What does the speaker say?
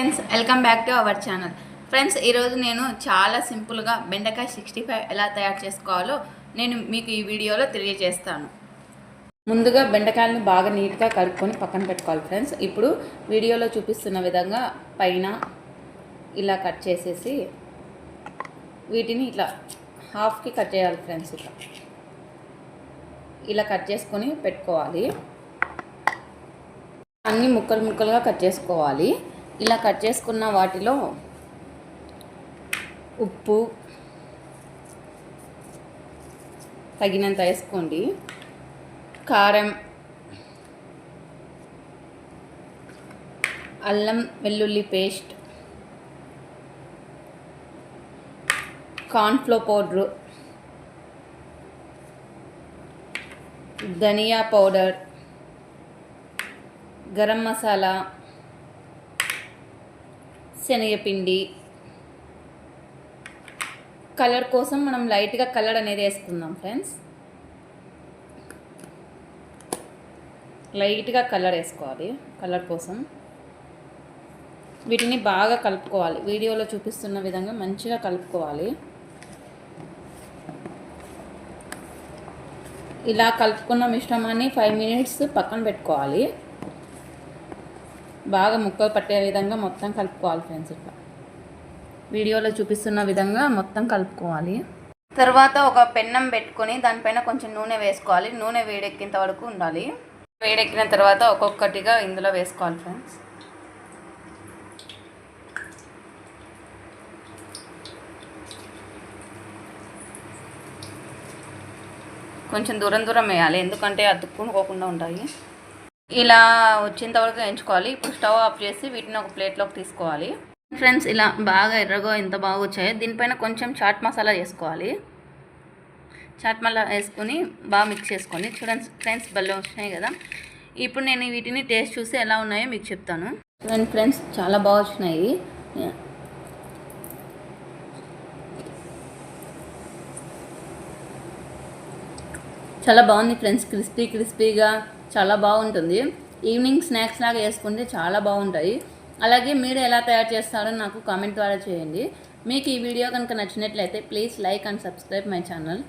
Friends welcome back to our channel friends ఈరోజు నేను చాలా సింపుల్గా బెండకాయ సిక్స్టీ ఫైవ్ ఎలా తయారు చేసుకోవాలో నేను మీకు ఈ వీడియోలో తెలియజేస్తాను. ముందుగా బెండకాయలను బాగా నీట్గా కలుపుకొని పక్కన పెట్టుకోవాలి ఫ్రెండ్స్ ఇప్పుడు వీడియోలో చూపిస్తున్న విధంగా పైన ఇలా కట్ చేసేసి వీటిని ఇట్లా హాఫ్కి కట్ చేయాలి ఫ్రెండ్స్ ఇట్లా. ఇలా కట్ చేసుకొని పెట్టుకోవాలి. అన్ని ముక్కలు ముక్కలుగా కట్ చేసుకోవాలి. ఇలా కట్ చేసుకున్న వాటిలో ఉప్పు తగినంత వేసుకోండి. కారం అల్లం వెల్లుల్లి పేస్ట్ కార్న్ఫ్లో పౌడరు ధనియా పౌడర్ గరం మసాలా శనగపిండి. కలర్ కోసం మనం లైట్గా కలర్ అనేది వేసుకుందాం ఫ్రెండ్స్. లైట్గా కలర్ వేసుకోవాలి కలర్ కోసం. వీటిని బాగా కలుపుకోవాలి. వీడియోలో చూపిస్తున్న విధంగా మంచిగా కలుపుకోవాలి. ఇలా కలుపుకున్న మిశ్రమాన్ని ఫైవ్ మినిట్స్ పక్కన పెట్టుకోవాలి. బాగా ముక్కలు పట్టే విధంగా మొత్తం కలుపుకోవాలి ఫ్రెండ్స్ ఇట్లా. వీడియోలో చూపిస్తున్న విధంగా మొత్తం కలుపుకోవాలి. తర్వాత ఒక పెన్నం పెట్టుకొని దానిపైన కొంచెం నూనె వేసుకోవాలి. నూనె వేడెక్కేంత వరకు ఉండాలి. వేడెక్కిన తర్వాత ఒక్కొక్కటిగా ఇందులో వేసుకోవాలి ఫ్రెండ్స్. కొంచెం దూరం దూరం వేయాలి. ఎందుకంటే అతుక్కునుకోకుండా ఉంటాయి. ఇలా వచ్చేంత వరకు ఇప్పుడు స్టవ్ ఆఫ్ చేసి వీటిని ఒక ప్లేట్లోకి తీసుకోవాలి. ఫ్రెండ్స్ ఇలా బాగా ఎర్రగా ఎంత బాగా వచ్చాయో దీనిపైన కొంచెం చాట్ మసాలా వేసుకోవాలి. చాట్ మసాలా వేసుకొని బాగా మిక్స్ చేసుకోండి. చూడండి ఫ్రెండ్స్ భలే వచ్చినాయి కదా. ఇప్పుడు నేను వీటిని టేస్ట్ చూసి ఎలా ఉన్నాయో మీకు చెప్తాను. చూడండి ఫ్రెండ్స్ చాలా బాగా వచ్చినాయి. చాలా బాగుంది ఫ్రెండ్స్ క్రిస్పీ క్రిస్పీగా. చాలా బాగుంటుంది. ఈవినింగ్ స్నాక్స్ లాగా వేసుకుంటే చాలా బాగుంటాయి. అలాగే మీరు ఎలా తయారు చేస్తారో నాకు కామెంట్ ద్వారా చేయండి. మీకు ఈ వీడియో కనుక నచ్చినట్లయితే please like and subscribe my channel.